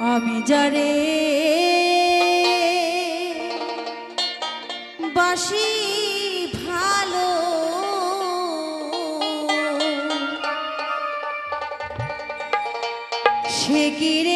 আমি যারে বাসি ভালো। সে কিরে